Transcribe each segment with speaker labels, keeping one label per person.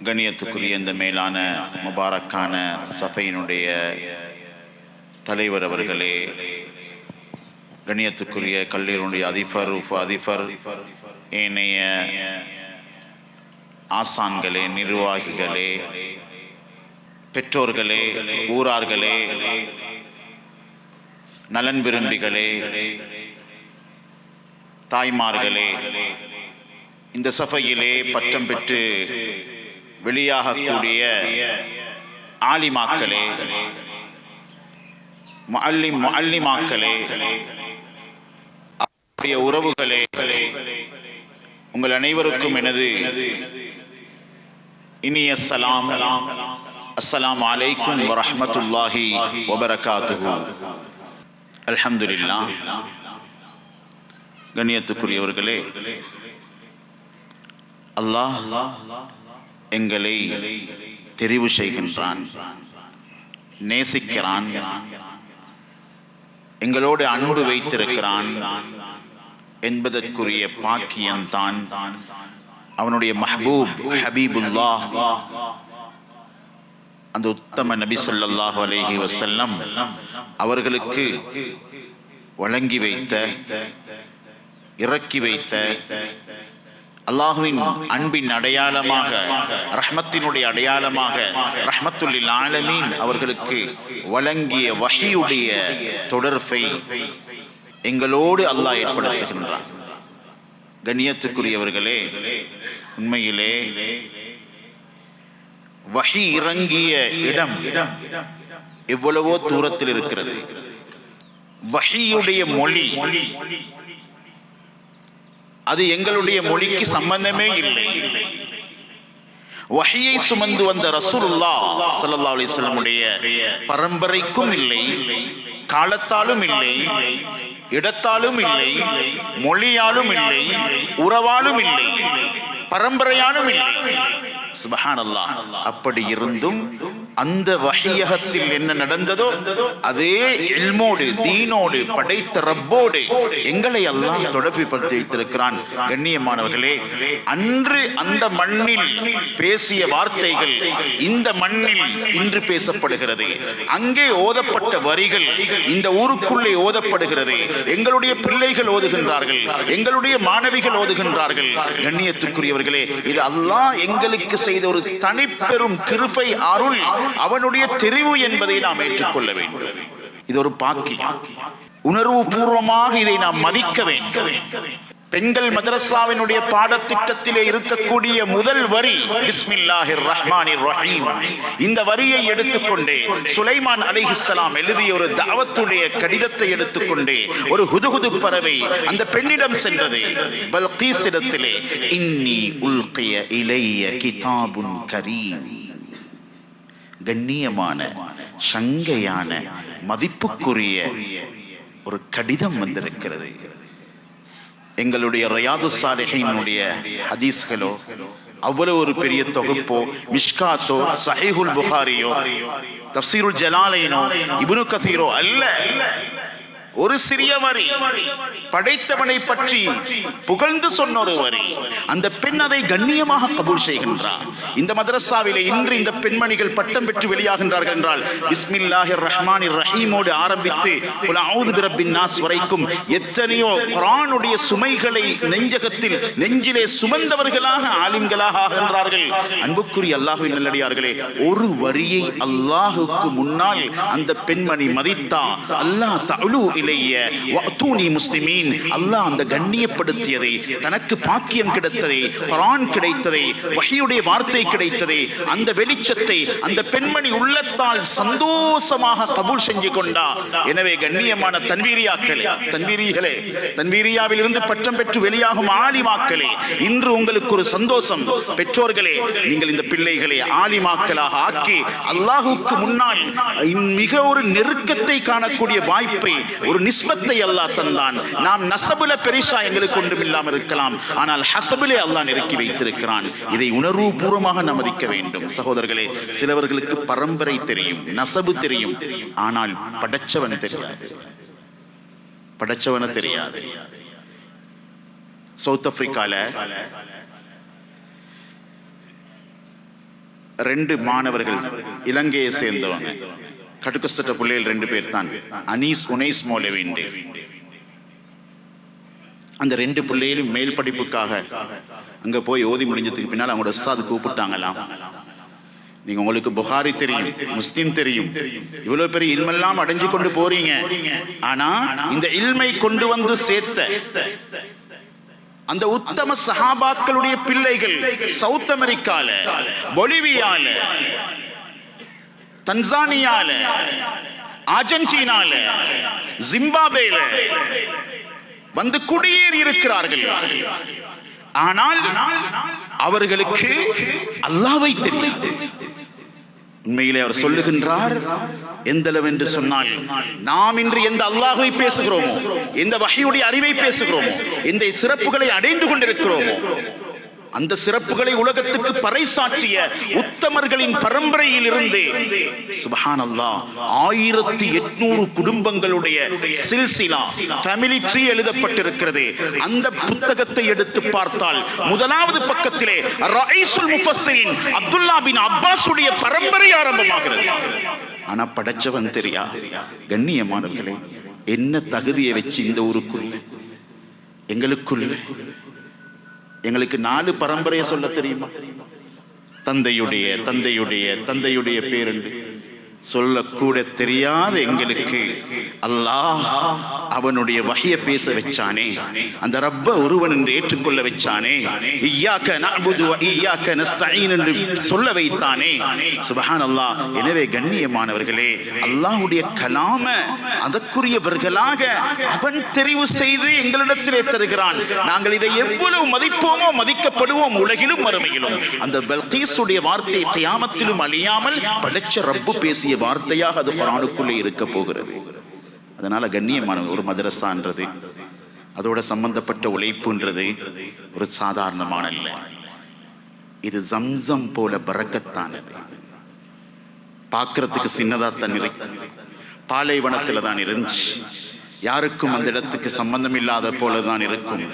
Speaker 1: கண்ணியத்துக்குரிய இந்த மேலான முபாரக்கான சபையினுடைய தலைவர் அவர்களே கண்ணியத்துக்குரிய கல்லூரியினுடைய அதிபர் உப அதிபர் ஏனைய ஆசான்களே நிர்வாகிகளே பெற்றோர்களே ஊரார்களே நலன் விரும்பிகளே தாய்மார்களே இந்த சபையிலே பட்டம் பெற்று வெளியாகக்கூடிய ஆலிமாக்களே முஅல்லிம் உறவுகளே உங்கள் அனைவருக்கும் எனது இனிய சலாம். அஸ்ஸலாமு அலைக்கும் வரஹ்மத்துல்லாஹி வபரகாத்துஹு. அல்ஹம்துலில்லாஹ். கண்ணியத்துக்குரியவர்களே அல்லாஹ் எங்களை தெரிவு செய்கின்றான். நேசிக்கிறான். எங்களோடு அன்பு வைத்திருக்கிறான் என்பதற்குரிய பாக்கியம்தான் அவனுடைய மஹபூப் ஹபீபுல்லாஹ். அந்த உத்தம நபி ஸல்லல்லாஹு அலேஹி வசல்லம் அவர்களுக்கு வழங்கி வைத்த இறக்கி வைத்த அல்லாஹுவின் அன்பின் அடையாளமாக ரஹ்மத்தினுடைய அடையாளமாக ரஹ்மத்துல்லில் ஆலமீன் அவர்களுக்கு வழங்கிய வஹியுடைய தொடர்பை எங்களோடு அல்லாஹ் ஏற்படுத்துகின்றான். கண்ணியத்துக்குரியவர்களே உண்மையிலே வஹி இறங்கிய இடம் எவ்வளவோ தூரத்தில் இருக்கிறது. வஹியுடைய மொழி அது எங்களுடைய மொழிக்கு சம்பந்தமே இல்லை. வகையை சுமந்து வந்த ரசூலுல்லா சல்லா அலிஸ்லமுடைய பரம்பரைக்கும் இல்லை காலத்தாலும் இல்லை இடத்தாலும் இல்லை மொழியாலும் இல்லை உறவாலும் இல்லை பரம்பரையாலும் இல்லை. சுபஹானல்லாஹ். அப்படி இருந்தும் அந்த வஹியகத்தில் என்ன நடந்ததோ அதே இல்மோடு தீனோடு படைத்த ரப்போடு எங்களை அல்லாஹ் தொடர்புபடுத்தி வைத்திருக்கிறான். கண்ணியமானவர்களே அன்று அந்த மண்ணில் பேசிய வார்த்தைகள் இந்த மண்ணில் இன்று பேசப்படுகிறது. அங்கே ஓதப்பட்ட வரிகள் இந்த ஊருக்குள்ளே ஓதப்படுகிறது. எங்களுடைய பிள்ளைகள் ஓதுகின்றார்கள். எங்களுடைய மாணவிகள் ஓதுகின்றார்கள். கண்ணியத்துக்குரியவர்களே இது அல்லாஹ் எங்களுக்கு செய்த ஒரு தனிப்பெரும் கிருபை அருள் அவனுடைய தெரிவு என்பதை நாம் ஏற்றுக்கொள்ள வேண்டும். இது ஒரு பாக்கி உணர்வு பூர்வமாக இதை நாம் மதிக்க வேண்டும். பெண்கள் மதரசாவினுடைய பாடத்திட்டத்திலே இருக்கக்கூடிய முதல் வரி பிஸ்மில்லாஹிர் ரஹ்மானிர் ரஹீம் இந்த வரியை எடுத்துக்கொண்டே சுலைமான் அலிஹிஸ்லாம் எழுதிய ஒரு தாவத்துடைய கடிதத்தை எடுத்துக்கொண்டே ஒரு ஹுதுகுது பறவை அந்த பெண்ணிடம் சென்றது. பல்கீஸ் இடத்திலே இன்னி உல்கிய இலைய கிதாபுன் கரீம் கண்ணியமான சங்கையான மதிப்புக்குரிய ஒரு கடிதம் வந்திருக்கிறது. எங்களுடைய ரயாது சாலிஹினுடைய ஹதீஸ்களோ அவ்வளவு ஒரு பெரிய தொகுப்போ மிஷ்காத்தோ சஹிஹுல் புகாரியோ தப்சீருல் ஜலாலைனோ இபுனு கதீரோ அல்ல. ஒரு சிறிய வரி. படைத்தவனை பற்றி புகழ்ந்து சொன்ன ஒரு வரி. அந்த பெண் அதை கண்ணியமாக கபூல் செய்கின்றார். இந்த மதரசாவிலே இன்று இந்த பெண்மணிகள் பட்டம் பெற்று வெளியாகின்றார்கள் என்றால் பிஸ்மில்லாஹிர் ரஹ்மானிர் ரஹீமோடு ஆரம்பித்து குல் அஊது நாஸ் வரைக்கும் எத்தனையோ குரானுடைய சுமைகளை நெஞ்சகத்தில் நெஞ்சிலே சுமந்தவர்களாக ஆலிம்களாக ஆகின்றார்கள். அன்புக்குரிய அல்லாஹுவின் நல்லடியார்களே ஒரு வரியை அல்லாஹுக்கு முன்னால் அந்த பெண்மணி மதித்தா அல்லாஹ் தழு இலைய வஅதூனி முஸ்லிமீன். அல்லாஹ் அந்த கண்ணியப்படுத்தியதை தனக்கு பாக்கியம் கிடைத்ததை குர்ஆன் கிடைத்ததை வஹியுடைய வார்த்தை கிடைத்ததை அந்த வெளிச்சத்தை அந்த பெண்மணி உள்ளத்தால் சந்தோஷமாக கபூல் செஞ்சு கொண்டா. எனவே கண்ணியமான தன்வீரியாக்களே தன்வீரிகளே தன்வீரியாவில் இருந்து பட்டம் பெற்று வெளியாகும் ஆலிமாக்களே இன்று உங்களுக்கு ஒரு சந்தோஷம். பெற்றோர்களே நீங்கள் இந்த பிள்ளைகளை ஆலிமாக்களாக ஆக்கி அல்லாஹுக்கு முன்னால் மிக ஒரு நெருக்கத்தை காணக்கூடிய வாய்ப்பை ஒரு நிஸ்பத்தை அல்லாஹ் தந்தான். நாம் நசபுல பெரிசா எங்களுக்கு ஒன்றும் இல்லாமல் இருக்கலாம். ஆனால் ஹசபிலே அல்லாஹ் நெருக்கி வைத்திருக்கிறான். இதை உணர்வு பூர்வமாக நமதிக்க வேண்டும். சகோதரர்களே சிலவர்களுக்கு பரம்பரை தெரியும் நசபு தெரியும். ஆனால் படைச்சவன் தெரியாது. படைச்சவன தெரியாது. சவுத் ஆப்பிரிக்கால ரெண்டு மாணவர்கள் இலங்கையை சேர்ந்தவங்க. கடுக்கஸ்தட்ட பிள்ளைகள் ரெண்டு பேர் தான் அனீஸ் உனைஸ் மௌலவிண்டு அந்த ரெண்டு பிள்ளைகளும் மேல் படிப்புக்காக அங்க போய் ஓதி முடிஞ்சதுக்கு பின்னால் அவங்களோட உஸ்தாது கூப்பிட்டாங்களாம். நீங்க உங்களுக்கு புகாரி தெரியும் முஸ்லிம் தெரியும். இவ்வளவு பெரிய இல்மெல்லாம் அடைஞ்சு கொண்டு போறீங்க. ஆனா இந்த இல்மை கொண்டு வந்து சேர்த்த அந்த உத்தம சஹாபாக்களுடைய பிள்ளைகள் சவுத் அமெரிக்கால பொலிவியால தன்சானியால அர்ஜென்டினால ஜிம்பாபேல வந்து குடியேறி இருக்கிறார்கள். ஆனால் அவர்களுக்கு அல்லாவை தெரியாது. உண்மையிலே அவர் சொல்லுகின்றார் எந்த அளவு என்று சொன்னால் நாம் இன்று எந்த அல்லாஹை பேசுகிறோமோ எந்த வகையுடைய அறிவை பேசுகிறோமோ எந்த சிறப்புகளை அடைந்து கொண்டிருக்கிறோமோ அந்த சிறப்புகளை உலகத்துக்கு பறைசாற்றிய உத்தமர்களின் பரம்பரையில் இருந்து சுபஹானல்லா ஆயிரத்தி எட்நூறு குடும்பங்களுடைய சில்சிலா ஃபேமிலி ட்ரீ எழுதப்பட்டிருக்கிறது. அந்த புத்தகத்தை எடுத்து பார்த்தால் முதலாவது பக்கத்திலே ரைசுல் முஃபஸ்ஸிரின் அப்துல்லா பின் அப்பாஸுடைய பரம்பரை ஆரம்பமாகிறது. ஆனா படைச்சவன் தெரியா? கண்ணியமானவர்களே என்ன தகுதியை வச்சு இந்த ஊருக்குள்ள? எங்களுக்குள்ள? எங்களுக்கு நாலு பரம்பரையை சொல்ல தெரியுமா? தந்தையுடைய தந்தையுடைய தந்தையுடைய பேருண்டு சொல்லக்கூட தெரியாத எங்களுக்கு அல்லாஹ் அவனுடைய வகைய பேச வச்சானே. அந்த ரப்ப ஒருவன் என்று ஏற்றுக்கொள்ள வச்சானே. இய்யாக்க நஅபுது வ இய்யாக்க நஸ்தஈன் என்று சொல்ல வைத்தானே. சுபஹான் அல்லாஹ் எனவே கண்ணியமானவர்களே அல்லாஹ்வுடைய கலாம அதற்குரியவர்களாக அவன் தெரிவு செய்து எங்களிடத்திலே தருகிறான். நாங்கள் இதை எவ்வளவு மதிப்போமோ மதிக்கப்படுவோம் உலகிலும் மறுமையிலும். அந்த பல்கீஸுடைய வார்த்தை தியாமத்திலும் அழியாமல் படைச்ச ரப்பு பேசிய பேசிய வார்த்தையாக அது குரானுக்குள்ளே இருக்க போகிறது. அதனால கண்ணியமான ஒரு மதரசான்றது அதோட சம்பந்தப்பட்ட உழைப்புன்றது ஒரு சாதாரணமான இல்லை இது ஜம்சம் போல பறக்கத்தானது. பார்க்கறதுக்கு சின்னதா தான் இருக்கு பாலைவனத்துல தான் இருந்துச்சு. யாருக்கும் அந்த இடத்துக்கு சம்பந்தம் இல்லாத போலதான் இருக்கும்.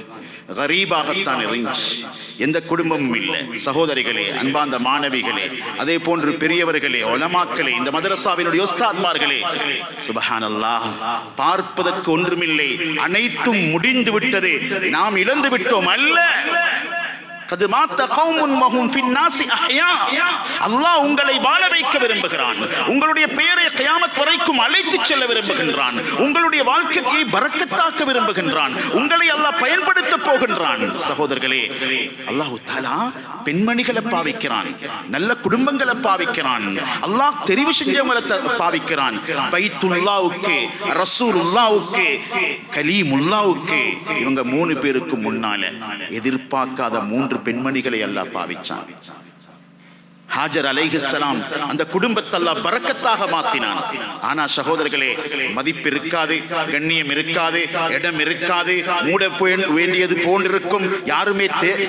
Speaker 1: கரீபாகத்தான் இருந்துச்சு. எந்த குடும்பமும் இல்லை. சகோதரிகளே அன்பாந்த மாணவிகளே அதே போன்று பெரியவர்களே ஒலமாக்களே இந்த மதரசாவினுடைய உஸ்தாத்மார்களே சுபஹான் அல்லாஹ் பார்ப்பதற்கு ஒன்றுமில்லை. அனைத்தும் முடிந்து விட்டது. நாம் இழந்து விட்டோம் அல்ல. அல்லாஹ் உங்களை வாழ வைக்க விரும்புகிறான். உங்களுடைய பெயரை கயாமத் வரைக்கும் அழைத்துச் செல்ல விரும்புகின்றான். உங்களுடைய வாழ்க்கையை பறக்கத்தாக்க விரும்புகின்றான். உங்களை அல்லாஹ் பயன்படுத்த போகின்றான். சகோதரர்களே அல்லாஹு தாலா பெண்மணிகளை பாவிக்கிறான். நல்ல குடும்பங்களை பாவிக்கிறான். அல்லாஹ் தெரிவு செஞ்சவங்களை பாவிக்கிறான். பைத்துல்லாவுக்கு ரசூலுல்லாவுக்கு கலீமுல்லாவுக்கு இவங்க மூணு பேருக்கு முன்னால எதிர்பார்க்காத மூன்று பெண்மணிகளை அல்லாஹ் பாவிச்சான். ஹாஜர் அலைஹிஸ்ஸலாம் அந்த குடும்பத்தை பறக்கத்தாக மாத்தினான். ஆனா சகோதரர்களே மதிப்பு இருக்காது கண்ணியம் இருக்காது இடம் இருக்காது மூட வேண்டியது போன்றிருக்கும். யாருமே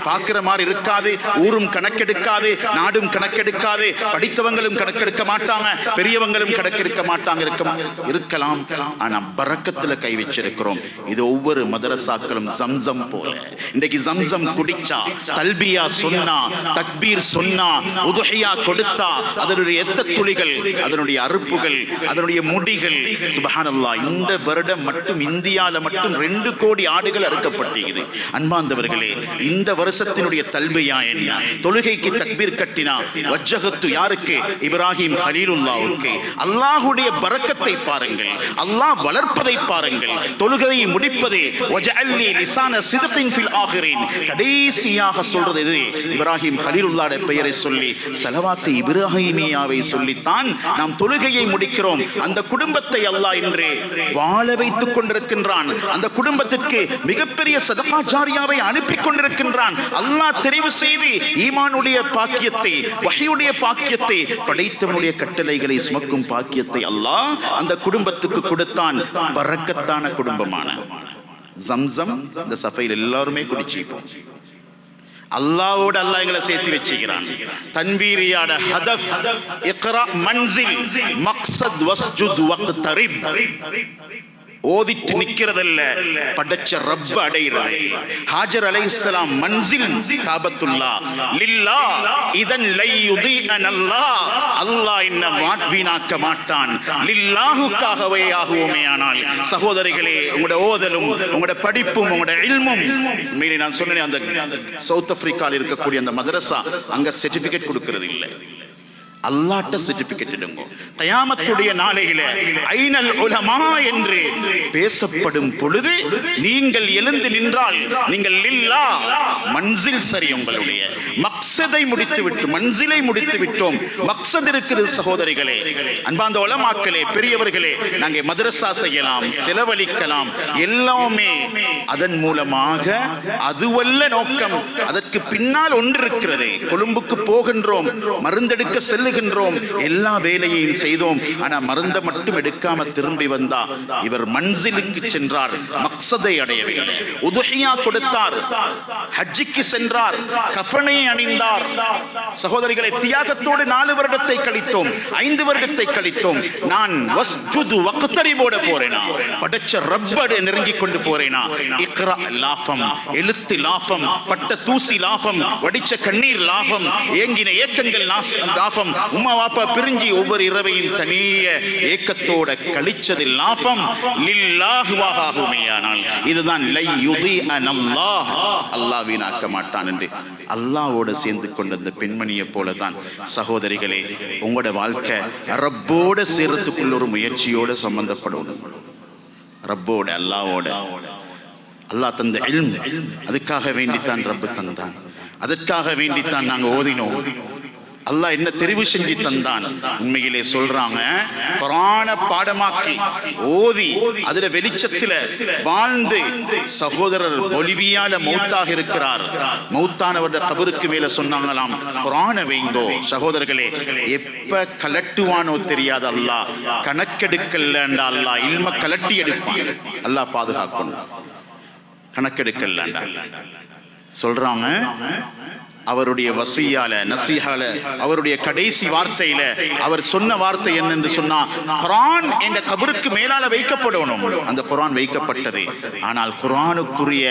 Speaker 1: பார்க்கிற மாதிரி இருக்காது ஊரும் கணக்கெடுக்காது நாடும் கணக்கெடுக்காது படித்தவங்களும் கணக்கெடுக்க மாட்டாங்க பெரியவங்களும் கணக்கெடுக்க மாட்டாங்க இருக்க இருக்கலாம். ஆனா பறக்கத்துல கை வச்சிருக்கிறோம். இது ஒவ்வொரு மதரசாக்களும் சம்சம் போல. இன்னைக்கு சம்சம் குடிச்சா தல்பியா சொன்னா தக்பீர் சொன்னா உதுஹியா கொடுத்தா அதனுடைய எத்த துளிகள் அதனுடைய அறுப்புகள் அதனுடைய முடிகள். சுபஹானல்லா இந்த வருடம் மட்டும் இந்தியால மட்டும் ரெண்டு கோடி ஆடுகள் அறுக்கப்பட்டிருக்குது அன்பாந்தவர்களே இந்த வருஷத்தினுடைய தல்பியா என்ன? தொழுகைக்கு தக்பீர் கட்டினா வஜ்ஜகத்து யாருக்கு? இப்ராஹிம் ஹலீலுல்லாவுக்கு. அல்லாஹுடைய பறக்கத்தை பாருங்கள் அல்லாஹ் வளர்ப்பதை பாருங்கள். தொழுகையை முடிப்பதே கடைசியாக சொல்றது இது. இப்ராஹிம் ஹலீலுல்லாட பெயரை சொல்லி செலவாத்து இப்ராஹிமியாவை சொல்லித்தான் நாம் தொழுகையை முடிக்கிறோம். அந்த குடும்பத்தை அல்லாஹ் இன்று வாழ வைத்துக் கொண்டிருக்கின்றான். அந்த குடும்பத்திற்கு மிகப்பெரிய சதகாச்சாரியாவை அனுப்பி கொண்டிருக்கின்றான். அல்லாஹ் தெரிவு செய்து ஈமானுடைய பாக்கியத்தை வகையுடைய பாக்கியத்தை படைத்தவனுடைய கட்டளைகளை சுமக்கும் பாக்கியத்தை அல்லாஹ் அந்த குடும்பத்துக்கு கொடுத்தான். பறக்கத்தான குடும்பமான. ஜம்சம் இந்த சபையில் எல்லாருமே குடிச்சிப்போம். அல்லாவோடு அல்லாஹ் எங்களை சேர்த்து வச்சுக்கிறான். தன்வீரியாட ஹதப் இக்ரா மன்சில் மக்சத் வஸ்ஜுத் வக்தரிப். ஓதிட்டு நிக்கிறதல்ல. படைச்ச ரப்ப அடைகிறார் ஹாஜர் அலைஹிஸ்ஸலாம் மன்சில் காபத்துல்லா. லில்லா இதன் லை யுதீஅன் அல்லாஹ் அல்லாஹ் என்ன வீணாக்க மாட்டான். லில்லாஹுக்காகவே ஆகுவோமே ஆனால். சகோதரிகளே உங்களோட ஓதலும் உங்களோட படிப்பும் உங்களோட இல்மும். மீறி நான் சொன்னேன் அந்த சவுத் ஆப்பிரிக்காவில் இருக்கக்கூடிய அந்த மதரசா அங்க சர்டிபிகேட் கொடுக்கிறது இல்லை அல்லாட்ட சர்டிபிகேட் எடுங்க தயாமத்துடைய நாளையில ஐநல் உலமா என்று பேசப்படும் பொழுது நீங்கள் எழுந்து நின்றால் நீங்கள் இல்லா மன்சில் சரி உங்களுடைய. மக்சதை முடித்து விட்டு மன்சிலை முடித்து விட்டோம். மக்சத் இருக்குது சகோதரிகளே. அன்பாந்த உலமாக்களே பெரியவர்களே நாங்க மதரசா செய்யலாம் செலவழிக்கலாம். எல்லாமே அதன் மூலமாக அதுவல்ல நோக்கம். அதற்கு பின்னால் ஒன்று இருக்கிறது. கொழும்புக்கு போகின்றோம். மருந்தெடுக்க செல்ல செல்லுகின்றோம். எல்லா வேலையையும் செய்தோம். ஆனா மருந்த மட்டும் எடுக்காம திரும்பி வந்தா இவர் மன்சிலுக்கு சென்றார். மக்சதை அடையவில்லை உதுஹியா கொடுத்தார். ஹஜ்ஜிக்கு சென்றார். கஃபனை அணிந்தார். சகோதரிகளை தியாகத்தோடு நாலு வருடத்தை கழித்தோம். ஐந்து வருடத்தை கழித்தோம். நான் வஸ்ஜுது வக்தரி போட போறேனா? படைச்ச ரப்பட நெருங்கி கொண்டு போறேனா? இக்ரா லாஃபம் எழுத்து லாஃபம் பட்ட தூசி லாஃபம் வடிச்ச கண்ணீர் லாஃபம் ஏங்கின ஏக்கங்கள் லாஃபம் உம்மா வாப்பா பிரிஞ்சு ஒவ்வொரு இரவையும் தனிய ஏக்கத்தோட கழிச்சது லாபம் லில்லாஹுவாக ஆகுமேயானால் இதுதான் லை யுதி அனல்லாஹ் அல்லாஹ் வீணாக்க மாட்டான் என்று அல்லாவோட சேர்ந்து கொண்ட அந்த பெண்மணியை போலதான். சகோதரிகளே உங்களோட வாழ்க்கை ரப்போட சேர்றதுக்குள்ள ஒரு முயற்சியோட சம்பந்தப்படணும் ரப்போட அல்லாவோட அல்லாஹ் தந்த இல்ம் அதுக்காக வேண்டித்தான் ரப்பு தந்தான். அதற்காக வேண்டித்தான் நாங்க ஓதினோம். அல்லாஹ் என்ன தெரிவு செஞ்சு தந்தான். உண்மையிலே சொல்றாங்க குரான பாடமாக்கி ஓதி அதுல வெளிச்சத்துல வாழ்ந்து சகோதரர் பொலிவியால மௌத்தாக இருக்கிறார். மௌத்தானவருடைய கபருக்கு மேல சொன்னாங்களாம் குரான வைங்கோ சகோதரர்களே எப்ப கலட்டுவானோ தெரியாது அல்லாஹ் கணக்கெடுக்கலண்டா அல்லாஹ் இல்ம கலட்டி எடுப்பான். அல்லாஹ் பாதுகாக்கணும். கணக்கெடுக்கலண்டா. சொல்றாங்க அவருடைய வசியால நசீஹால அவருடைய கடைசி வார்த்தையில அவர் சொன்ன வார்த்தை என்னன்னு சொன்னா குரான் என்ற கபருக்கு மேலால வைக்கப்படணும். அந்த குரான் வைக்கப்பட்டது. ஆனால் குரானுக்குரிய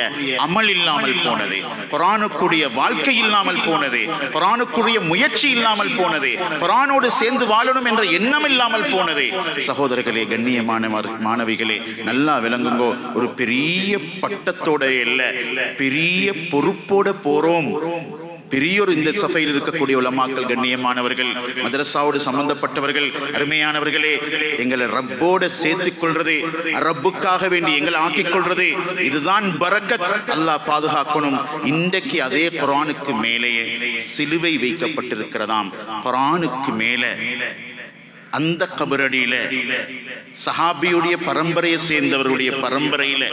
Speaker 1: அமல் இல்லாமல் போனது குரானுக்குரிய வாழ்க்கை இல்லாமல் போனது குரானுக்குரிய முயற்சி இல்லாமல் போனது குரானோடு சேர்ந்து வாழணும் என்ற எண்ணம் இல்லாமல் போனது. சகோதரர்களே கண்ணியமான மாணவிகளே நல்லா விளங்குங்கோ ஒரு பெரிய பட்டத்தோட இல்ல பெரிய பொறுப்போட போறோம். பெரியோர் இந்த சபையில் இருக்கக்கூடிய உலமாக்கள் கண்ணியமானவர்கள் மதரசாவோடு சம்பந்தப்பட்டவர்கள் அருமையானவர்களே எங்களை ரப்போட சேர்த்துக் கொள்றது ரப்புக்காக வேண்டி எங்களை ஆக்கிக் கொள்றது இதுதான் பரக்கத். அல்லாஹ் பாதுகாக்கணும். இன்றைக்கு அதே குரானுக்கு மேலே சிலுவை வைக்கப்பட்டிருக்கிறதாம். குரானுக்கு மேலே. அந்த கபரடியில சஹாபியுடைய பரம்பரையை சேர்ந்தவருடைய பரம்பரையில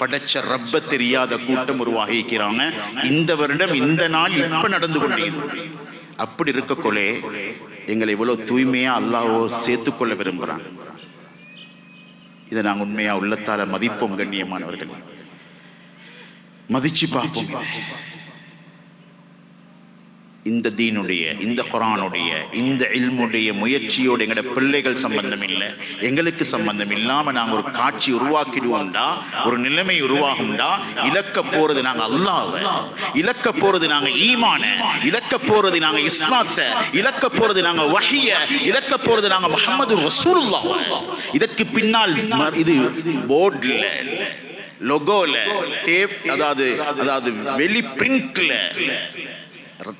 Speaker 1: படைச்ச ரப்ப தெரியாத கூட்டம் உருவாகிக்கிறாங்க இந்த வருடம் இந்த நாள் இப்ப நடந்து கொண்டிருக்கிறது. அப்படி இருக்கக்குள்ளே எங்களை இவ்வளவு தூய்மையா அல்லாஹ்வோ சேர்த்துக்கொள்ள விரும்புறாங்க. இதை நாங்க உண்மையா உள்ளத்தால மதிப்போம் கண்ணியமானவர்கள். மதிச்சு பார்ப்போம். இந்த தீனுடைய இந்த குரானுடைய இந்த இல்முடைய முயற்சியோட எங்கட பிள்ளைகள் சம்பந்தம் இல்லை எங்களுக்கு சம்பந்தம் இல்லாம நாங்க ஒரு காட்சி உருவாக்கிடுவோம்டா ஒரு நிலைமை உருவாகும்டா. இழக்க போறது நாங்க அல்லாஹ்வை. இழக்க போறது நாங்க ஈமான. இழக்க போறது நாங்க இஸ்லாத்தை. இழக்க போறது நாங்க வஹிய. இழக்க போறது நாங்க முகமது ரசூலுல்லாஹ். இதற்கு பின்னால் இது போர்ட்ல லொகோல டேப் அதாவது அதாவது வெளி பிரிண்ட்ல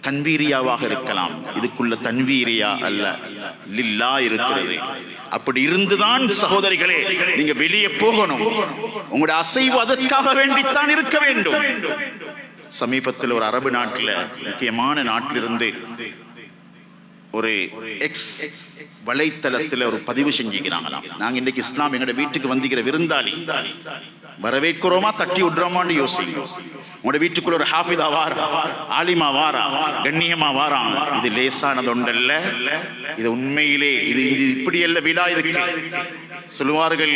Speaker 1: தன்வீரியாவாக இருக்கலாம். இதுக்குள்ள தன்வீரியா அல்ல லில்லா இருக்கிறது. அப்படி இருந்துதான் சகோதரிகளே நீங்க வெளியே போகணும். உங்களுடைய அசைவு அதற்காக வேண்டித்தான் இருக்க வேண்டும். சமீபத்தில் ஒரு அரபு நாட்டுல முக்கியமான நாட்டிலிருந்து ஒரு எக்ஸ் வலைத்தளத்துல ஒரு பதிவு செஞ்சுக்கிறாங்களாம். நாங்க இன்னைக்கு இஸ்லாம் எங்களோட வீட்டுக்கு வந்துகிற விருந்தாளி. வரவேற்கிறோமா? தட்டி விடுறோமான்னு யோசிங்க. உங்களோட வீட்டுக்குள்ள ஒரு ஹாஃபிதா வாரா ஆலிமா வாரா கண்ணியமா வாரா. இது லேசானது ஒன்றல்ல இது உண்மையிலே இது இது இப்படி அல்ல விழா இதுக்கு. சொல்லுவார்கள்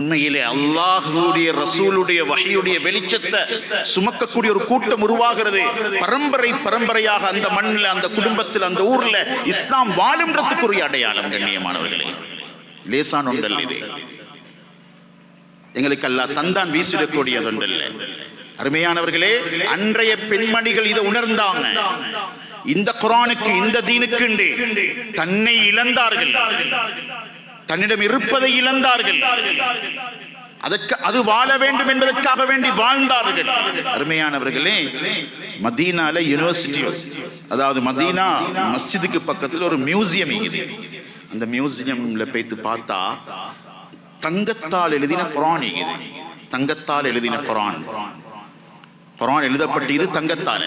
Speaker 1: உண்மையிலே அல்லாஹுடைய ரசூலுடைய வகையுடைய வெளிச்சத்தை சுமக்கக்கூடிய ஒரு கூட்டம் உருவாகிறது. பரம்பரை பரம்பரையாக அந்த மண்ணில் அந்த குடும்பத்தில் அந்த ஊர்ல இஸ்லாம் வாழும்ன்றதுக்குரிய அடையாளம் கண்ணியமானவர்களே. லேசான ஒன்றல்ல இது. எங்களுக்கு அல்லாஹ் தந்தான் வீசிடக்கூடியதொன்றல்ல அருமையானவர்களே அன்றைய பெண்மணிகள் இதை உணர்ந்தாங்க. இந்த குரானுக்கு இந்த தீனுக்கு தன்னை இழந்தார்கள். தன்னிடம் இருப்பதை இழந்தார்கள். அதற்கு அது வாழ வேண்டும் என்பதற்காக வேண்டி வாழ்ந்தார்கள். அருமையானவர்களே மதீனால யூனிவர்சிட்டி அதாவது மதீனா மஸ்ஜிதுக்கு பக்கத்துல ஒரு மியூசியம் இருக்குது. அந்த மியூசியம்ல போய்த்து பார்த்தா தங்கத்தால் எழுதின குரான் இது. தங்கத்தால் எழுதின குரான். குரான் எழுதப்பட்டது தங்கத்தால்.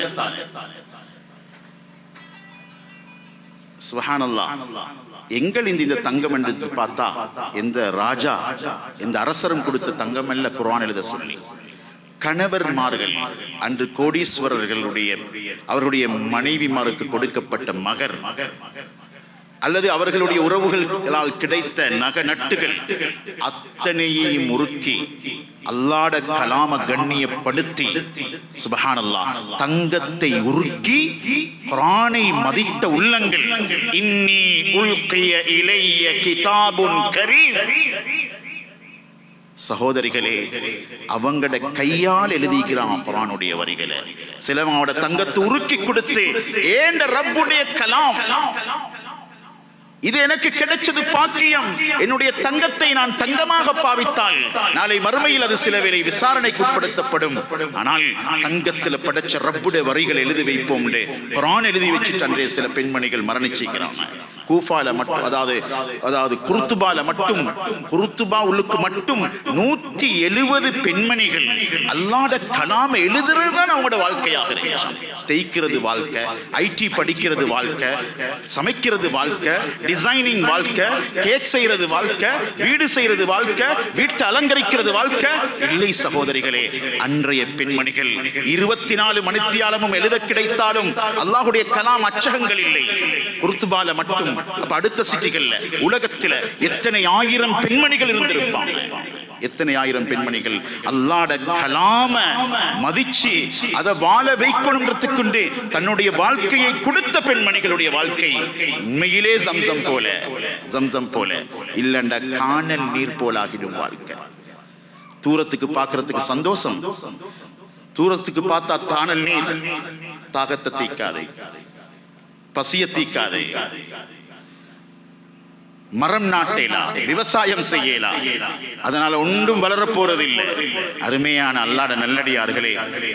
Speaker 1: சுஹானல்லா எங்கள் இந்த இந்த தங்கம் என்று பார்த்தா எந்த ராஜா எந்த அரசரும் கொடுத்த தங்கம் அல்ல குரான் எழுத சொல்லி. கணவர்மார்கள் அன்று கோடீஸ்வரர்களுடைய அவர்களுடைய மனைவிமாருக்கு கொடுக்கப்பட்ட மகர். அல்லது அவர்களுடைய உறவுகளால் கிடைத்த நக நட்டுகள். அத்தனையை முறுக்கி அல்லாட கலாம கண்ணியப்படுத்தி சுபஹானல்லா தங்கத்தை உருக்கி குரானை மதித்த உள்ளங்கள். இன்னி உல்கிய இளைய கிதாபுன் கரீம். சகோதரிகளே அவங்கட கையால் எழுதிக்கிறான் குரானுடைய வரிகளை. சிலவன் அவட தங்கத்தை உருக்கி கொடுத்து ஏண்ட ரப்புடைய கலாம்? இது எனக்கு கிடைச்சது பாக்கியம். என்னுடைய தங்கத்தை நான் தங்கமாக பாவித்தால் நாளை மறுமையில் அது சில வேலை விசாரணைக்கு உட்படுத்தப்படும். ஆனால் தங்கத்தில் படைச்ச ரப்புடைய வரிகள் எழுதி வைப்போம் குரான் எழுதி வச்சுட்டு அன்றைய சில பெண்மணிகள் மரணிச்சிக்கிறாங்க. கூஃபால மட்டும் அதாவது அதாவது குருத்துபால மட்டும் குருத்துபா உள்ளுக்கு மட்டும் நூத்தி எழுபது பெண்மணிகள் அல்லாட கலாம எழுதுறது தான் அவங்களோட வாழ்க்கையாக தேய்க்கிறது வாழ்க்கை ஐடி படிக்கிறது வாழ்க்கை சமைக்கிறது வாழ்க்கை டிசைனிங் வாழ்க்கை கேக் செய்யறது வாழ்க்கை வீடு செய்யறது வாழ்க்கை வீட்டை அலங்கரிக்கிறது வாழ்க்கை. இல்லை சகோதரிகளே அன்றைய பெண்மணிகள் இருபத்தி நாலு மணித்தியாலமும் எழுத கிடைத்தாலும் அல்லாஹுடைய கலாம் அச்சகங்கள் இல்லை. குருத்துபால மட்டும் அடுத்த சிட்டிகள்ல உலகத்துல எத்தனை ஆயிரம் பெண்மணிகள் இருந்திருப்பாங்க? எத்தனை ஆயிரம் பெண்மணிகள்? அல்லாட கலாம மதிச்சு அதை வாழ வைக்கணுன்றதுக்குண்டு தன்னுடைய வாழ்க்கையை கொடுத்த பெண்மணிகளுடைய வாழ்க்கை. உண்மையிலே சம்சம் போல சம்சம் போல. இல்லண்ட காணல் நீர் போலாகிடும் வாழ்க்கை. தூரத்துக்கு பார்க்கறதுக்கு சந்தோஷம். தூரத்துக்கு பார்த்தா தானல் நீர். தாகத்தை தீக்காதே. பசிய தீக்காதே. மரம் நாட்டேலாம் விவசாயம் செய்யலாம் அதனால ஒன்றும் வளரப்போறது போறதில்லை. அருமையான அல்லாட நல்லடியார்களே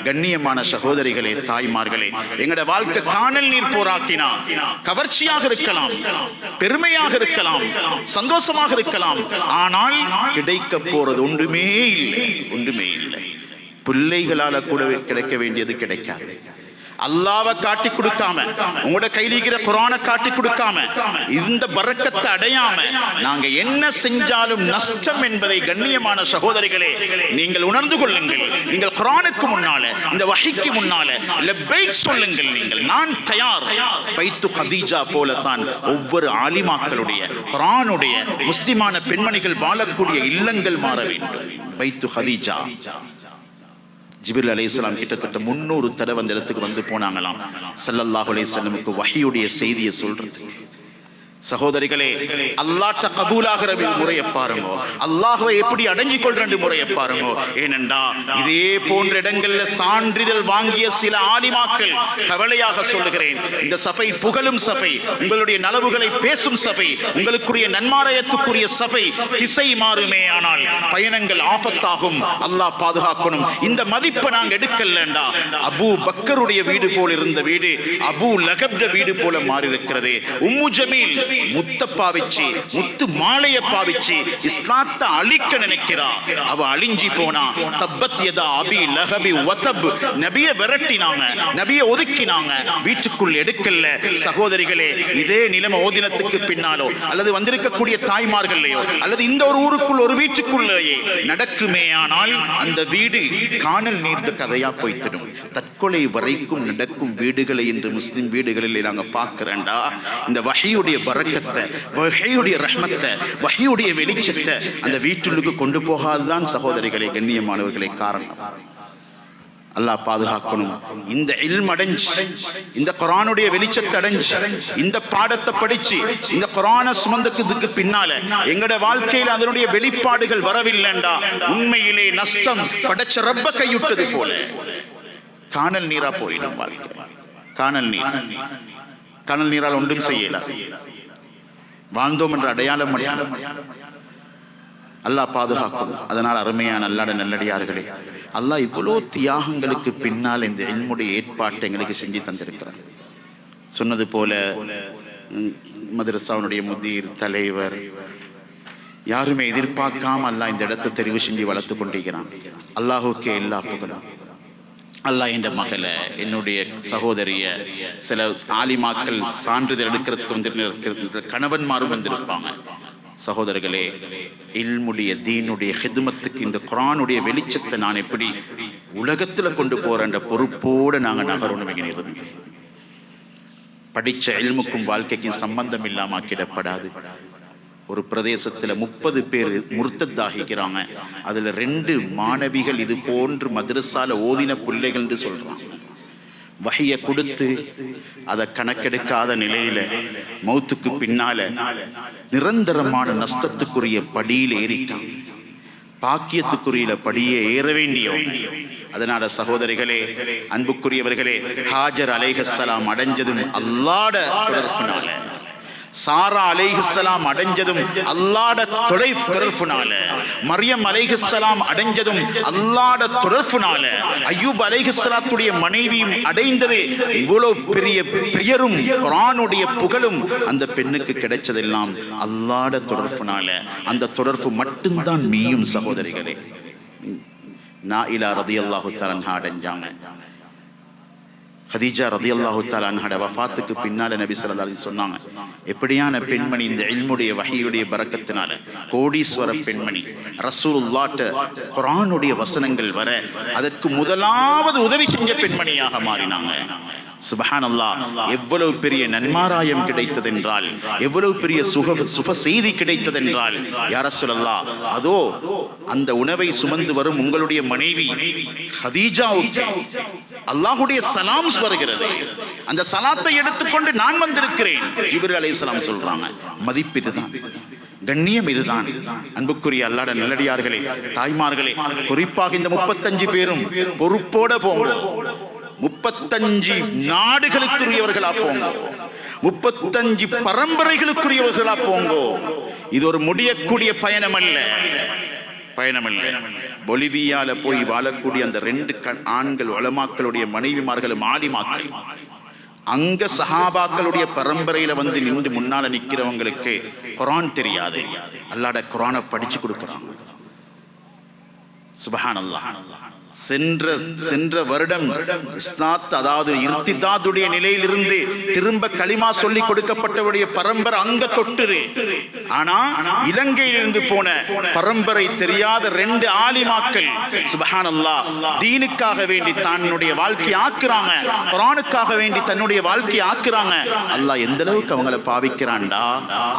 Speaker 1: கண்ணியமான சகோதரிகளே தாய்மார்களே எங்கட வாழ்க்கை காணல் நீர் போராக்கினா கவர்ச்சியாக இருக்கலாம் பெருமையாக இருக்கலாம் சந்தோஷமாக இருக்கலாம். ஆனால் கிடைக்க போறது ஒன்றுமே இல்லை ஒன்றுமே இல்லை. பிள்ளைகளால கூட கிடைக்க வேண்டியது கிடைக்காது. அல்லாவை காட்டி கொடுக்காம உங்களோட கையில் இருக்கிற குரானை காட்டி கொடுக்காம இந்த பறக்கத்தை அடையாம நாங்க என்ன செஞ்சாலும் நஷ்டம் என்பதை கண்ணியமான சகோதரிகளே நீங்கள் உணர்ந்து கொள்ளுங்கள். நீங்கள் குரானுக்கு முன்னால இந்த வகைக்கு முன்னால லெப்பைக் சொல்லுங்கள் நீங்கள். நான் தயார். பைத்து ஹதீஜா போலத்தான் ஒவ்வொரு ஆலிமாக்களுடைய குரானுடைய முஸ்லிமான பெண்மணிகள் வாழக்கூடிய இல்லங்கள் மாற வேண்டும். பைத்து ஹதீஜா. ஜிபிர் அலி இஸ்லாம் கிட்டத்தட்ட முன்னூறு தடவை அந்த இடத்துக்கு வந்து போனாங்களாம். சல்லல்லாஹு அலி வஸல்லமுக்கு வகையுடைய செய்தியை சொல்றதுக்கு. சகோதரிகளே அல்லாட்ட கபூலாகிற முறையை பாருங்க. அல்லாஹுவை எப்படி அடங்கிக் கொள்ற முறையை பாருங்க. ஏனென்றா இதே போன்ற இடங்கள்ல சான்றிதழ் வாங்கிய சில ஆலிமாக்கள் கவலையாக சொல்லுகிறேன். இந்த சபை புகழும் சபை உங்களுடைய நலவுகளை பேசும் சபை உங்களுக்குரிய நன்மாராயத்துக்குரிய சபை திசை மாறுமே ஆனால் பயணங்கள் ஆபத்தாகும். அல்லாஹ் பாதுகாக்கணும். இந்த மதிப்பை நாங்க எடுக்கலண்டா. அபு பக்கருடைய வீடு போல் இருந்த வீடு அபு லகப்ட வீடு போல மாறி இருக்கிறது உம்மு ஜமீல் முத்த பாவிச்சு முத்து மாலைய பாவிச்சு இஸ்லாத்தை அழிக்க நினைக்கிறா. அவ அழிஞ்சி போனா தப்பத் யதா அபி லஹபி வதப். நபிய விரட்டினாங்க நபிய ஒதுக்கினாங்க. வீட்டுக்குள் எடுக்கல சகோதரிகளே இதே நிலைமை ஓதினத்துக்கு பின்னாலோ அல்லது வந்திருக்கக்கூடிய தாய்மார்களையோ அல்லது இந்த ஒரு ஊருக்குள் ஒரு வீட்டுக்குள்ளேயே நடக்குமே ஆனால் அந்த வீடு காணல் நீர்ந்த கதையா போய்த்திடும். தற்கொலை வரைக்கும் நடக்கும் வீடுகளை இன்று முஸ்லிம் வீடுகளில் நாங்க பார்க்கிறேன்டா. இந்த வகையுடைய வர பறக்கத்தை ரஹ்மத்தை வகையுடைய வெளிச்சத்தை அந்த வீட்டுள்ளுக்கு கொண்டு போகாதுதான் சகோதரிகளை கண்ணியமானவர்களை காரணம். அல்லாஹ் பாதுகாக்கணும். இந்த இல்ம் அடைஞ்சு இந்த குரானுடைய வெளிச்சத்தை அடைஞ்சு இந்த பாடத்தை படிச்சு இந்த குரானை சுமந்ததுக்கு பின்னால எங்கட வாழ்க்கையில் அதனுடைய வெளிப்பாடுகள் வரவில்லைண்டா? உண்மையிலே நஷ்டம் படைச்ச ரப்ப கையுட்டது போல. காணல் நீரா போயிடும் வாழ்க்கை. காணல் நீர். காணல் நீரால் ஒன்றும் செய்யலாம் வாழ்ந்தோம் என்ற அடையாளம் அடையாளம் அல்லாஹ் பாதுகாக்கும். அதனால் அருமையான அல்லாட நல்லடியார்களே அல்லாஹ் இவ்வளோ தியாகங்களுக்கு பின்னால் இந்த எண்முடைய ஏற்பாட்டை எங்களுக்கு செஞ்சு தந்திருக்கிறார். சொன்னது போல மதரசாவுடைய முதிர் தலைவர் யாருமே எதிர்பார்க்காம அல்லாஹ் இந்த இடத்தை தெரிவு செஞ்சு வளர்த்து கொண்டிருக்கிறான். அல்லாஹுக்கே எல்லா புகழும். அல்லாஹ் என்ற மகளை என்னுடைய சகோதரிய சில ஆலிமாக்கள் சான்றிதழ் எடுக்கிறதுக்கு வந்து கணவன்மாரும் வந்திருப்பாங்க. சகோதரர்களே இல்முடைய தீனுடைய ஹிதுமத்துக்கு இந்த குரானுடைய வெளிச்சத்தை நான் எப்படி உலகத்துல கொண்டு போறேன்ற பொறுப்போடு நாங்க நகரணும் இங்க இருந்து. படிச்ச இல்முக்கும் வாழ்க்கைக்கும் சம்பந்தம் இல்லாம கிடப்படாது ஒரு பிரதேசத்துல முப்பது பேர் முர்த்தத்தாகிக்கிறாங்க அதுல ரெண்டு மாணவிகள் இது போன்று மதரசால ஓதின பிள்ளைகள்னு சொல்றாங்க. வகைய கொடுத்து அதை கணக்கெடுக்காத நிலையில மௌத்துக்கு பின்னால நிரந்தரமான நஷ்டத்துக்குரிய படியில் ஏறிட்டான் பாக்கியத்துக்குரிய படியே ஏற வேண்டியவன் அதனால சகோதரிகளே அன்புக்குரியவர்களே ஹாஜர் அலைஹஸ்ஸலாம் அடைஞ்சதும் அல்லாட தொடர்பினால. சாரா அலைஹிஸ்லாம் அடைஞ்சதும் அல்லாட தொடை தொடர்புனால மரியம் அலைஹிஸ்லாம் அடைஞ்சதும் அல்லாட தொடர்புனால அய்யூப் அலைஹிஸ்லாத்துடைய மனைவியும் அடைந்தது. இவ்வளவு பெரிய பெயரும் குரானுடைய புகழும் அந்த பெண்ணுக்கு கிடைச்சதெல்லாம் அல்லாட தொடர்புனால அந்த தொடர்பு மட்டும்தான் மீயும் சகோதரிகளே. நாயிலா ரதியல்லாஹு தரன்ஹா அடைஞ்சாங்க. ஹதீஜா ரதி அல்லாஹு தாலான்ஹட வஃபாத்துக்கு பின்னால நபி ஸல்லல்லாஹு சொன்னாங்க. எப்படியான பெண்மணி இந்த இல்முடைய வகையுடைய பரக்கத்தினால கோடீஸ்வர பெண்மணி ரசூலுல்லாஹ்ட்ட குரானுடைய வசனங்கள் வர அதற்கு முதலாவது உதவி செஞ்ச பெண்மணியாக மாறினாங்க. சுபஹானல்லா எவ்வளவு பெரிய நன்மாராயம் கிடைத்ததென்றால் எவ்வளவு பெரிய சுக சுப செய்தி கிடைத்ததென்றால் யார சொல்லல்லா அதோ அந்த உணவை சுமந்து வரும் உங்களுடைய மனைவி ஹதீஜாவுக்கு அல்லாஹுடைய சலாம் வருகிறது. அந்த சலாத்தை எடுத்துக்கொண்டு நான் வந்திருக்கிறேன். சிவரு அலை சலாம் சொல்றாங்க மதிப்பு இதுதான். கண்ணியம் இதுதான். அன்புக்குரிய அல்லாட நல்லடியார்களே தாய்மார்களே குறிப்பாக இந்த முப்பத்தஞ்சு பேரும் பொறுப்போட போங்க. முப்பத்தஞ்சு நாடுகளுக்குரியவர்களா போங்க. முப்பத்தஞ்சு பரம்பரைகளுக்குரியவர்களா போங்கோ. இது ஒரு முடியக்கூடிய பயணம் அல்ல பயணம் அல்ல பொலிவியால போய் வாழக்கூடிய அந்த ரெண்டு கண் ஆண்கள் வளமாக்களுடைய மனைவிமார்களும் ஆலிமாக்கள். அங்க சஹாபாக்களுடைய பரம்பரையில வந்து நின்று முன்னால நிக்கிறவங்களுக்கு குரான் தெரியாது. அல்லாட குரானை படிச்சு கொடுக்குறாங்க. சுபஹானல்லா. சென்ற சென்ற வருடம் இஸ்லாத் அதாவது இர்த்திதாதுடைய நிலையிலிருந்து திரும்ப களிமா சொல்லி கொடுக்கப்பட்டவருடைய பரம்பரை அங்க தொட்டுது. ஆனா இலங்கையிலிருந்து போன பரம்பரை தெரியாத ரெண்டு ஆலிமாக்கள் சுபஹான் தீனுக்காக வேண்டி தன்னுடைய வாழ்க்கையை ஆக்குறாங்க குரானுக்காக வேண்டி தன்னுடைய வாழ்க்கையை ஆக்குறாங்க. அல்லாஹ் எந்த அளவுக்கு அவங்கள பாவிக்கிறான்டா?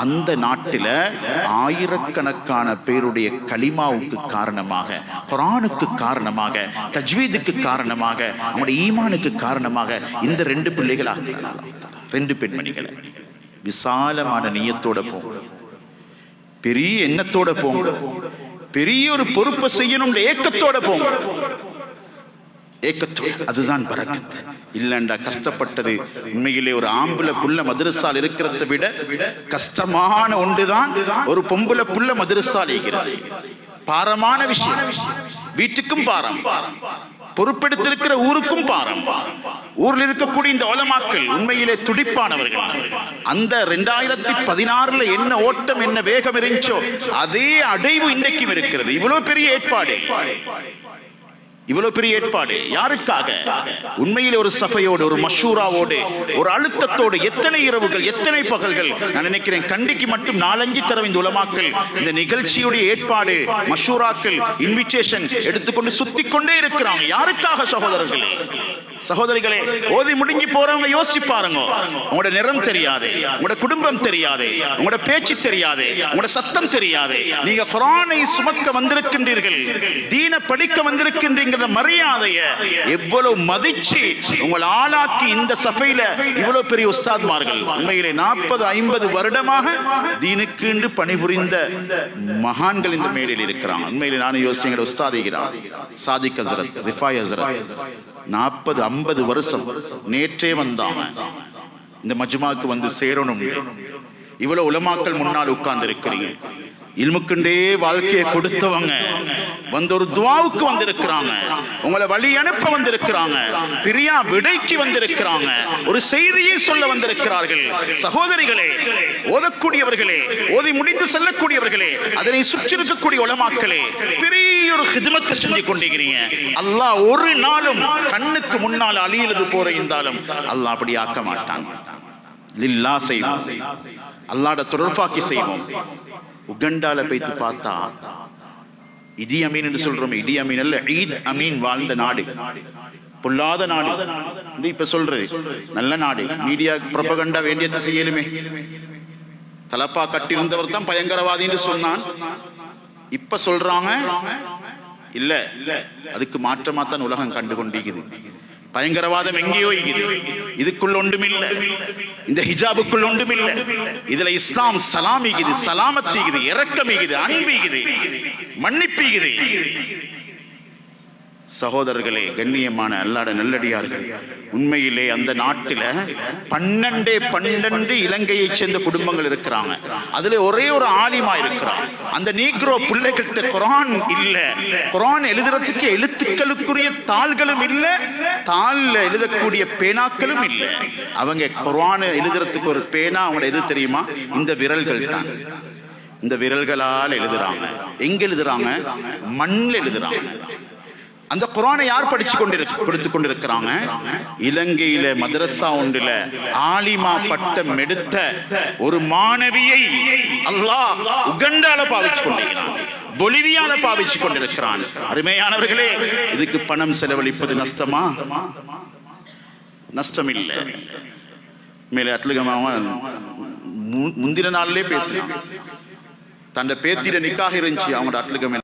Speaker 1: அந்த நாட்டில ஆயிரக்கணக்கான பேருடைய கலிமாவுக்கு காரணமாக குரானுக்கு காரணமாக தஜ்வீதுக்கு காரணமாக அவனுடைய ஈமானுக்கு காரணமாக இந்த ரெண்டு பிள்ளைகள் ரெண்டு பெண்மணிகளை. விசாலமான நீயத்தோட போங்க பெரிய எண்ணத்தோட போங்க பெரிய ஒரு பொறுப்பை செய்யணும் ஏக்கத்தோட போங்க ஏக்கத்தோடு. அதுதான் பரக்கத். இல்லண்டா கஷ்டப்பட்டது. உண்மையிலே ஒரு ஆம்புல புள்ள மதுரசால் இருக்கிறத விட கஷ்டமான ஒன்றுதான் ஒரு பொம்புல புள்ள மதுரசால் இருக்கிறார் பாரமான விஷயம். வீட்டுக்கும் பாரம். பொறுப்பெடுத்திருக்கிற ஊருக்கும் பாரம். ஊரில் இருக்கக்கூடிய இந்த ஓலமாக்கள் உண்மையிலே துடிப்பானவர்கள். அந்த ரெண்டாயிரத்தி பதினாறுல என்ன ஓட்டம் என்ன வேகம் இருந்துச்சோ அதே அடைவு இன்றைக்கும் இருக்கிறது. இவ்வளவு பெரிய ஏற்பாடு. இவ்வளவு பெரிய ஏற்பாடு யாருக்காக? உண்மையில் ஒரு சபையோடு ஒரு மஷூராவோடு ஒரு அழுத்தத்தோடு எத்தனை இரவுகள் எத்தனை பகல்கள்? நான் நினைக்கிறேன் கண்டிக்கு மட்டும் நாலஞ்சு தடவை இந்த உலமாக்கள் இந்த நிகழ்ச்சியுடைய ஏற்பாடு மஷூராக்கள் இன்விடேஷன் எடுத்துக்கொண்டு சுத்தி கொண்டே இருக்கிறாங்க. யாருக்காக சகோதரர்களே? சகோதரிகளே ஓதி முடிஞ்சு போறவங்க யோசிச்சு பாருங்க. உங்களோட நிறம் தெரியாது உங்களோட குடும்பம் தெரியாது உங்களோட பேச்சு தெரியாது உங்களோட சத்தம் தெரியாது. நீங்க குரானை சுமக்க வந்திருக்கின்றீர்கள் தீன படிக்க வந்திருக்கின்றீங்க வந்திருக்கின்றீங்கிற மரியாதைய எவ்வளவு மதிச்சு உங்களை ஆளாக்கி இந்த சபையில இவ்வளவு பெரிய உஸ்தாத்மார்கள். உண்மையிலே நாற்பது ஐம்பது வருடமாக தீனுக்கு பணிபுரிந்த மகான்கள் இந்த மேடையில் இருக்கிறாங்க. உண்மையிலே நானும் யோசிச்சுங்கிற உஸ்தாதிகிறான் சாதிக் ஹசரத் ரிஃபாய் ஹசரத். நாற்பது ஐம்பது வருஷம் நேற்றே வந்தாங்க. இந்த மஜ்மாவுக்கு வந்து சேரணும் இவ்வளவு உலமாக்கள் முன்னால் உட்கார்ந்து இருக்கிறீங்க இல்முக்குண்டே வாழ்க்கையை கொடுத்தவங்க. வந்து ஒரு துவாவுக்கு வந்திருக்கிறாங்க. உங்களை வழி அனுப்ப வந்திருக்கிறாங்க. பிரியா விடைக்கு வந்திருக்கிறாங்க. ஒரு செய்தியை சொல்ல வந்திருக்கிறார்கள். சகோதரிகளே ஓதக்கூடியவர்களே ஓதி முடிந்து செல்லக்கூடியவர்களே அதனை சுற்றி இருக்கக்கூடிய உலமாக்களே பெரிய ஒரு ஹிதமத்தை செஞ்சு கொண்டிருக்கிறீங்க. அல்லாஹ் ஒரு நாளும் கண்ணுக்கு முன்னால் அழியலது போற இருந்தாலும் அல்லாஹ் அப்படி ஆக்க மாட்டான். லில்லா செய்வோம் அல்லாட தொடர்பாக்கி செய்வோம். உகண்டால போய்த்து பார்த்தா இடி அமீன் என்று சொல்றோம் இடி அமீன் அல்ல ஈத் அமீன் வாழ்ந்த நாடு. பொல்லாத நாடு. என்று இப்ப சொல்றது. நல்ல நாடு. மீடியா பிரபகண்டா வேண்டியதை செய்யலுமே தலப்பா கட்டியிருந்தவர் தான் பயங்கரவாதின்னு சொன்னான். இப்ப சொல்றாங்க இல்ல அதுக்கு மாற்றமா தான் உலகம் கண்டு கொண்டிருக்குது பயங்கரவாதம் எங்கேயோ இது இதுக்குள் ஒன்றுமில்ல இந்த ஹிஜாபுக்குள் ஒன்றுமில்ல இதுல இஸ்லாம் சலாமிக்குது சலாமத்திக்குது இரக்கமிக்குது அன்பிக்குது மன்னிப்பிக்குது. சகோதரர்களே கண்ணியமான அல்லாட நல்லடியார்கள் உண்மையிலே அந்த நாட்டில பன்னெண்டே பன்னெண்டு இலங்கையைச் சேர்ந்த குடும்பங்கள் இருக்கிறாங்க. அதுல ஒரே ஒரு ஆலிமா இருக்கிறான். அந்த நீக்ரோ பிள்ளைகிட்ட குரான் இல்ல. குரான் எழுதுறதுக்கு எழுத்துக்களுக்குரிய தாள்களும் இல்ல தாள்ல எழுதக்கூடிய பேனாக்களும் இல்ல. அவங்க குரான் எழுதுறதுக்கு ஒரு பேனா அவங்களோட எது தெரியுமா? இந்த விரல்கள் தான். இந்த விரல்களால் எழுதுறாங்க. எங்க எழுதுறாங்க? மண்ணில் எழுதுறாங்க. அந்த குரானை யார் படிச்சு கொண்டிருக்க கொடுத்து கொண்டிருக்கிறாங்க? இலங்கையில மதரசா ஒன்றுல ஆலிமா பட்டம் எடுத்த ஒரு மாணவியை அல்லாஹ் உகண்டால பாவிச்சு கொண்டிருக்கிறான். பொலிவியால பாவிச்சு கொண்டிருக்கிறான். அருமையானவர்களே இதுக்கு பணம் செலவழிப்பது நஷ்டமா? நஷ்டம் இல்லை மேலே அட்லுகமாக முந்தின நாள்லயே பேசுறான் தன்னை பேத்திர நிக்காக இருந்துச்சு அவங்களோட அட்லுகம்